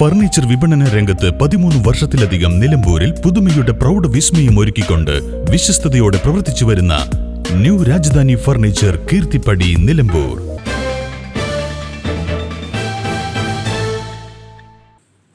Furniture വിപണന രംഗത്ത് പതിമൂന്ന് വർഷത്തിലധികം നിലമ്പൂരിൽ പുതുമയുടെ പ്രൗഢ വിസ്മയം ഒരുക്കിക്കൊണ്ട് വിശ്വസ്തയോടെ പ്രവർത്തിച്ചു വരുന്ന new Rajadhani furniture Keerthippadi Nilambur.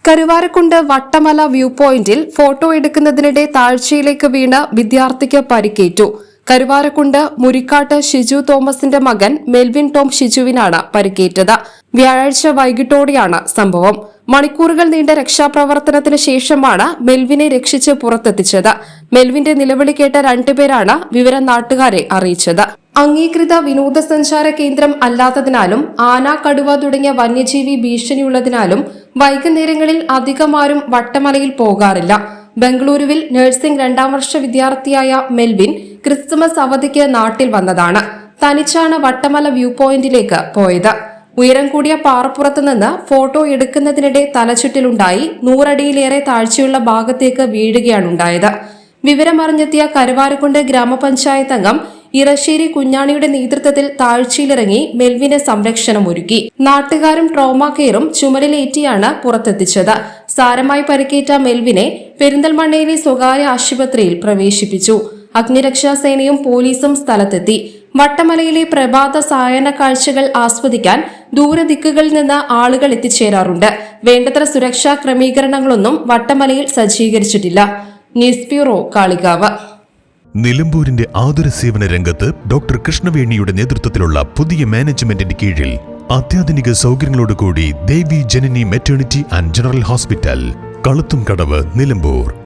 Karuvarakundu Vattamala view പോയിന്റിൽ ഫോട്ടോ എടുക്കുന്നതിനിടെ താഴ്ചയിലേക്ക് വീണ് വിദ്യാർത്ഥിക്ക് പരിക്കേറ്റു. കരുവാരക്കുണ്ട് മുരിക്കാട്ട് ഷിജു തോമസിന്റെ മകൻ മെൽവിൻ ടോം ഷിജുവിനാണ് പരിക്കേറ്റത്. വ്യാഴാഴ്ച വൈകിട്ടോടെയാണ് സംഭവം. മണിക്കൂറുകൾ നീണ്ട രക്ഷാപ്രവർത്തനത്തിന് ശേഷമാണ് മെൽവിനെ രക്ഷിച്ച് പുറത്തെത്തിച്ചത്. മെൽവിന്റെ നിലവിളി കേട്ട രണ്ടുപേരാണ് വിവരം നാട്ടുകാരെ അറിയിച്ചത്. അംഗീകൃത വിനോദസഞ്ചാര കേന്ദ്രം അല്ലാത്തതിനാലും ആന കടുവ തുടങ്ങിയ വന്യജീവി ഭീഷണിയുള്ളതിനാലും വൈകുന്നേരങ്ങളിൽ അധികമാരും വട്ടമലയിൽ പോകാറില്ല. ബംഗളൂരുവിൽ നഴ്സിംഗ് രണ്ടാം വർഷ വിദ്യാർത്ഥിയായ മെൽവിൻ ക്രിസ്തുമസ് അവധിക്ക് നാട്ടിൽ വന്നതാണ്. തനിച്ചാണ് വട്ടമല വ്യൂ പോയിന്റിലേക്ക് പോയത്. ഉയരം കൂടിയ പാറപ്പുറത്ത് നിന്ന് ഫോട്ടോ എടുക്കുന്നതിനിടെ തലചുറ്റിലുണ്ടായി. നൂറടിയിലേറെ താഴ്ചയുള്ള ഭാഗത്തേക്ക് വീഴുകയാണുണ്ടായത് വിവരമറിഞ്ഞെത്തിയ കരുവാരക്കുണ്ട് ഗ്രാമപഞ്ചായത്ത് അംഗം ഇറശ്ശേരി കുഞ്ഞാണിയുടെ നേതൃത്വത്തിൽ താഴ്ചയിലിറങ്ങി മെൽവിന് സംരക്ഷണം ഒരുക്കി നാട്ടുകാരും ട്രോമ കെയറും ചുമലിലേറ്റിയാണ് പുറത്തെത്തിച്ചത്. സാരമായി പരിക്കേറ്റ മെൽവിനെ പെരിന്തൽമണ്ണയിലെ സ്വകാര്യ ആശുപത്രിയിൽ പ്രവേശിപ്പിച്ചു. അഗ്നിരക്ഷാ സേനയും പോലീസും സ്ഥലത്തെത്തി. വട്ടമലയിലെ പ്രഭാത സായന കാഴ്ചകൾ ആസ്വദിക്കാൻ ദൂരദിക്കുകളിൽ നിന്ന് ആളുകൾ എത്തിച്ചേരാറുണ്ട്. വേണ്ടത്ര സുരക്ഷാ ക്രമീകരണങ്ങളൊന്നും വട്ടമലയിൽ സജ്ജീകരിച്ചിട്ടില്ല. News bureau Kalikavu. നിലമ്പൂരിന്റെ ആതുര സേവന രംഗത്ത് ഡോക്ടർ കൃഷ്ണവേണിയുടെ നേതൃത്വത്തിലുള്ള പുതിയ മാനേജ്മെന്റിന്റെ കീഴിൽ അത്യാധുനിക സൗകര്യങ്ങളോടുകൂടി Devi Janani maternity and general hospital Kaluthumkadavu Nilambur.